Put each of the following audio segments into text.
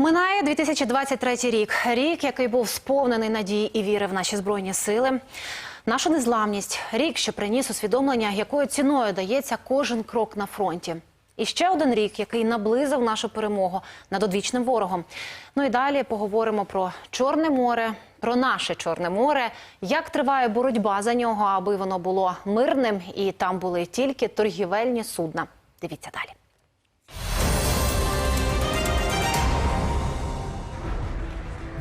Минає 2023 рік. Рік, який був сповнений надії і віри в наші збройні сили. Нашу незламність. Рік, що приніс усвідомлення, якою ціною дається кожен крок на фронті. І ще один рік, який наблизив нашу перемогу над одвічним ворогом. Ну і далі поговоримо про Чорне море, про наше Чорне море, як триває боротьба за нього, аби воно було мирним і там були тільки торгівельні судна. Дивіться далі.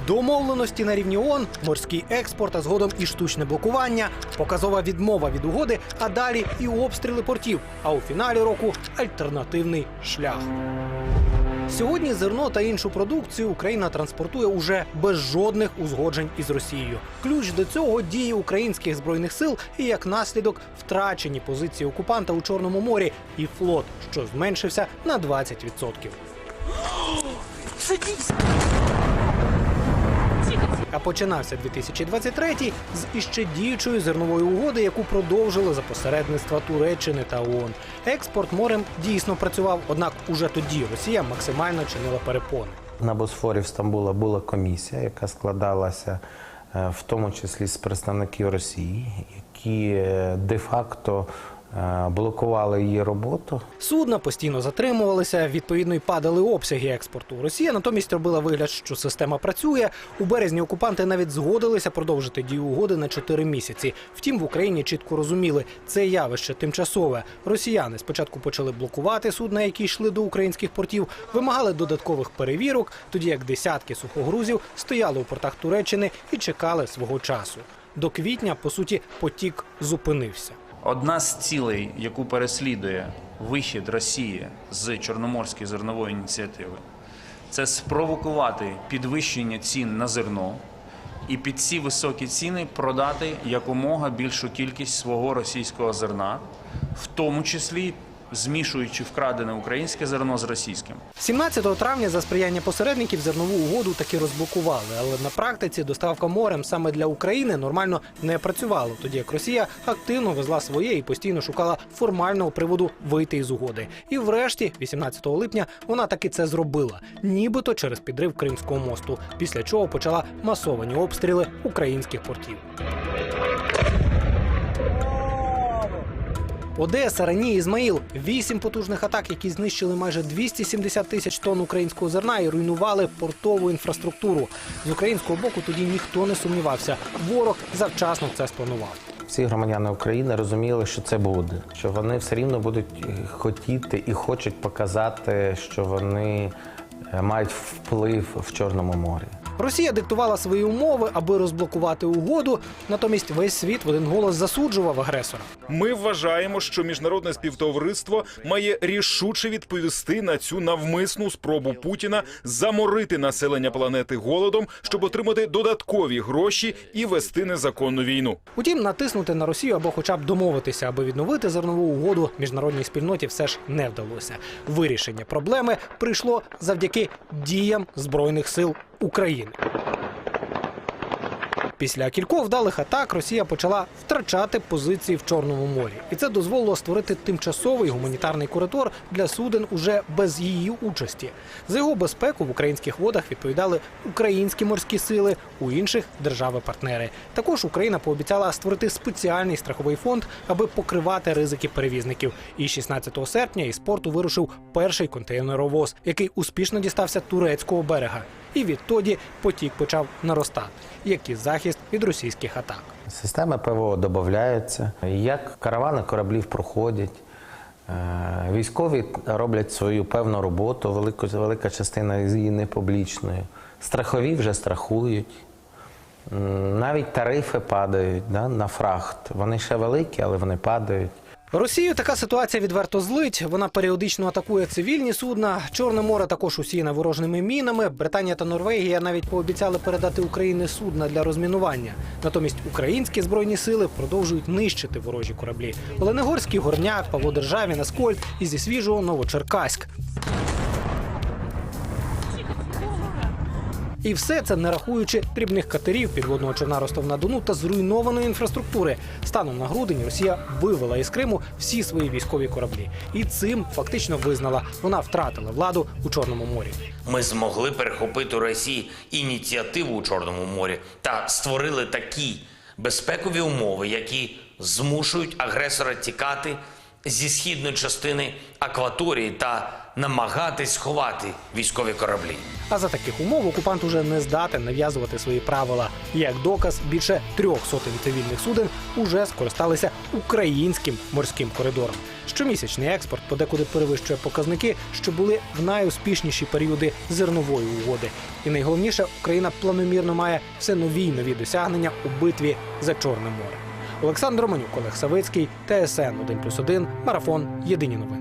Домовленості на рівні ООН, морський експорт, а згодом і штучне блокування, показова відмова від угоди, а далі і обстріли портів. А у фіналі року альтернативний шлях. Сьогодні зерно та іншу продукцію Україна транспортує уже без жодних узгоджень із Росією. Ключ до цього дії українських збройних сил і як наслідок втрачені позиції окупанта у Чорному морі і флот, що зменшився на 20%. А починався 2023 з іще діючої зернової угоди, яку продовжили за посередництва Туреччини та ООН. Експорт морем дійсно працював, однак уже тоді Росія максимально чинила перепони. На Босфорі в Стамбула була комісія, яка складалася е, в тому числі з представників Росії, які е, де-факто блокували її роботу. Судна постійно затримувалися, відповідно й падали обсяги експорту. Росія натомість робила вигляд, що система працює. У березні окупанти навіть згодилися продовжити дію угоди на 4 місяці. Втім, в Україні чітко розуміли, це явище тимчасове. Росіяни спочатку почали блокувати судна, які йшли до українських портів, вимагали додаткових перевірок, тоді як десятки сухогрузів стояли у портах Туреччини і чекали свого часу. До квітня, по суті, потік зупинився. Одна з цілей, яку переслідує вихід Росії з Чорноморської зернової ініціативи, це спровокувати підвищення цін на зерно і під ці високі ціни продати якомога більшу кількість свого російського зерна, в тому числі змішуючи вкрадене українське зерно з російським. 17 травня за сприяння посередників зернову угоду таки розблокували, але на практиці доставка морем саме для України нормально не працювала, тоді як Росія активно везла своє і постійно шукала формального приводу вийти із угоди. І врешті, 18 липня, вона таки це зробила, нібито через підрив Кримського мосту, після чого почала масовані обстріли українських портів. Одеса, Рані, Ізмаїл вісім потужних атак, які знищили майже 270 тисяч тонн українського зерна і руйнували портову інфраструктуру. З українського боку тоді ніхто не сумнівався. Ворог завчасно це спланував. Всі громадяни України розуміли, що це буде, що вони все рівно будуть хотіти і хочуть показати, що вони е, мають вплив в Чорному морі. Росія диктувала свої умови, аби розблокувати угоду. Натомість весь світ в один голос засуджував агресора. Ми вважаємо, що міжнародне співтовариство має рішуче відповісти на цю навмисну спробу Путіна заморити населення планети голодом, щоб отримати додаткові гроші і вести незаконну війну. Утім, натиснути на Росію або, хоча б домовитися, аби відновити зернову угоду міжнародній спільноті все ж не вдалося. Вирішення проблеми прийшло завдяки діям збройних сил України. Після кількох вдалих атак Росія почала втрачати позиції в Чорному морі, і це дозволило створити тимчасовий гуманітарний коридор для суден уже без її участі. За його безпеку в українських водах відповідали українські морські сили, у інших держави-партнери. Також Україна пообіцяла створити спеціальний страховий фонд, аби покривати ризики перевізників. І 16 серпня із порту вирушив перший контейнеровоз, який успішно дістався турецького берега. І відтоді потік почав наростати, як і захист від російських атак. Системи ПВО додаються, як каравани кораблів проходять. Е, Військові роблять свою певну роботу, велику, велика частина її не публічною. Страхові вже страхують. Навіть тарифи падають да, на фрахт. Вони ще великі, але вони падають. Росію така ситуація відверто злить. Вона періодично атакує цивільні судна. Чорне море також усіяне ворожними мінами. Британія та Норвегія навіть пообіцяли передати Україні судна для розмінування. Натомість українські збройні сили продовжують нищити ворожі кораблі. Оленегорський горняк, Павло Державі, Наскольд і зі свіжого Новочеркаськ. І все це не рахуючи дрібних катерів, підводного човна Ростов на Дону та зруйнованої інфраструктури. Станом на грудень Росія вивела із Криму всі свої військові кораблі, і цим фактично визнала, вона втратила владу у Чорному морі. Ми змогли перехопити у Росії ініціативу у Чорному морі та створили такі безпекові умови, які змушують агресора тікати зі східної частини акваторії та намагатись сховати військові кораблі. А за таких умов окупант уже не здатен нав'язувати свої правила. Як доказ, більше трьох сотень цивільних суден уже скористалися українським морським коридором. Щомісячний експорт подекуди перевищує показники, що були в найуспішніші періоди зернової угоди. І найголовніше, Україна планомірно має все нові й нові досягнення у битві за Чорне море. Олександр Романюк, Олег Савицький, ТСН 1+,1, Марафон. Єдині новини.